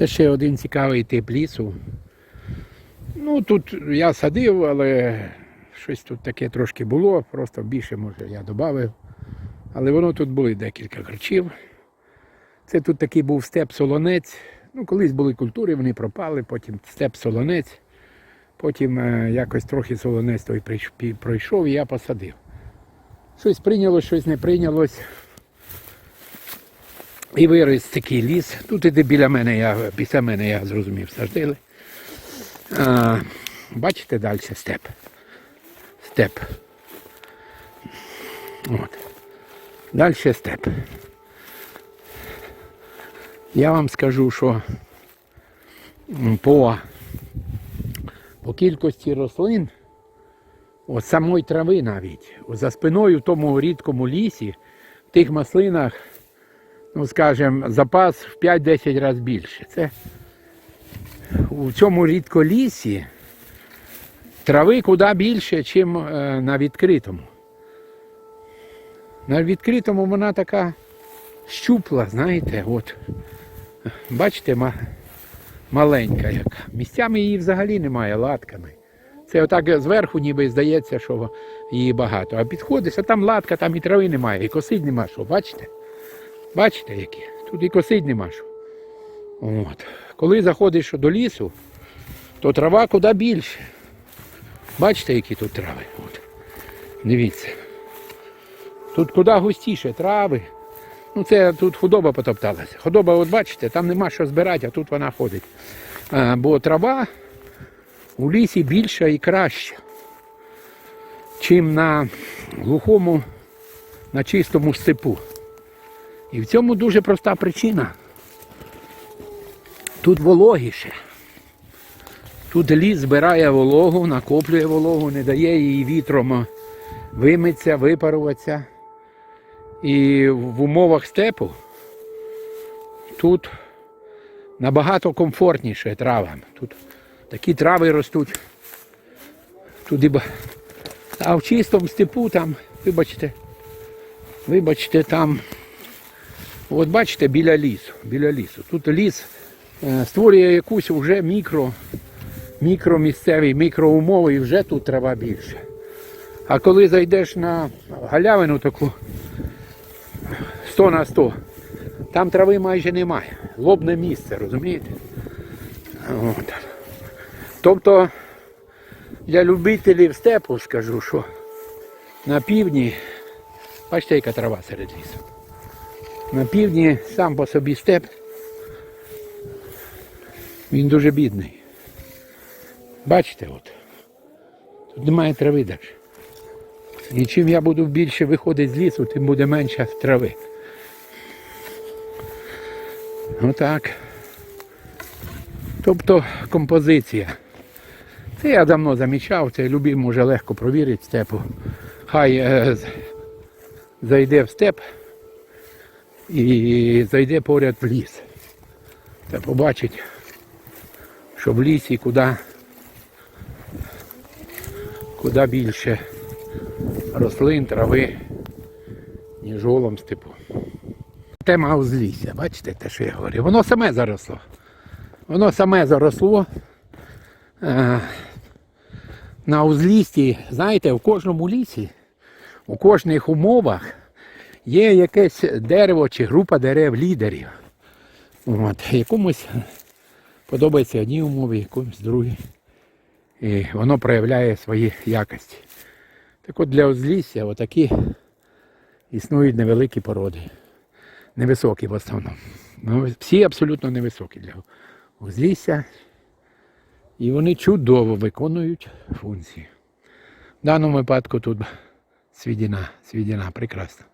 Це ще один цікавий тип лісу. Ну, тут я садив, але щось тут таке трошки було, просто більше, може, я додав. Але воно тут були декілька харчів. Це тут такий був степ солонець. Ну, колись були культури, вони пропали, потім степ солонець. Потім е, якось трохи солонець той пройшов і я посадив. Щось прийнялось, щось не прийнялось. І виріс такий ліс. Тут іде біля мене, я, після мене я зрозумів, садили. А, бачите далі степ. Степ. От. Далі степ. Я вам скажу, що по, по кількості рослин, от самої трави навіть, за спиною в тому рідкому лісі, в тих маслинах, ну скажімо, запас в 5-10 разів більше. Це у цьому рідколісі трави куди більше, ніж на відкритому. На відкритому вона така щупла, знаєте, от. Бачите, ма- маленька яка. Місцями її взагалі немає латками. Це отак зверху ніби здається, що її багато. А підходиш, а там латка, там і трави немає, і косить нема що, бачите? Бачите які? Тут і косить нема що. От. Коли заходиш до лісу, то трава куди більше. Бачите, які тут трави? От. Дивіться. Тут куди густіше трави. Ну це тут худоба потопталася. Худоба, от бачите, там нема що збирати, а тут вона ходить. А, бо трава у лісі більша і краща, чим на глухому, на чистому степу. І в цьому дуже проста причина. Тут вологіше. Тут ліс збирає вологу, накоплює вологу, не дає їй вітром вимитися, випаруватися. І в умовах степу тут набагато комфортніше травам. Тут такі трави ростуть. Туди А в чистому степу там, вибачте, вибачте, там, от бачите, біля лісу, біля лісу. Тут ліс е, створює якусь вже мікро, мікромісцеві, мікроумови, і вже тут трава більше. А коли зайдеш на галявину таку 100 на 100, там трави майже немає. Лобне місце, розумієте? От. Тобто для любителів степу скажу, що на півдні, бачите, яка трава серед лісу. На півдні сам по собі степ, він дуже бідний. Бачите, от. Тут немає трави навіть. І чим я буду більше виходити з лісу, тим буде менше трави. Отак. Тобто композиція. Це я давно замічав, це любим може легко провірити степу. Хай е, зайде в степ і зайде поряд в ліс. Та побачить, що в лісі куди, куди більше рослин, трави, ніж голом степу. Тема узлісся, бачите те, що я говорю. Воно саме заросло. Воно саме заросло. Е, на узлісті, знаєте, в кожному лісі, у кожних умовах є якесь дерево чи група дерев лідерів. От, якомусь подобаються одні умови, якомусь другі. І воно проявляє свої якості. Так от для узлісся отакі існують невеликі породи. Невисокі в основному. Ну, всі абсолютно невисокі для узлісся. І вони чудово виконують функції. В даному випадку тут свідіна, свідіна прекрасна.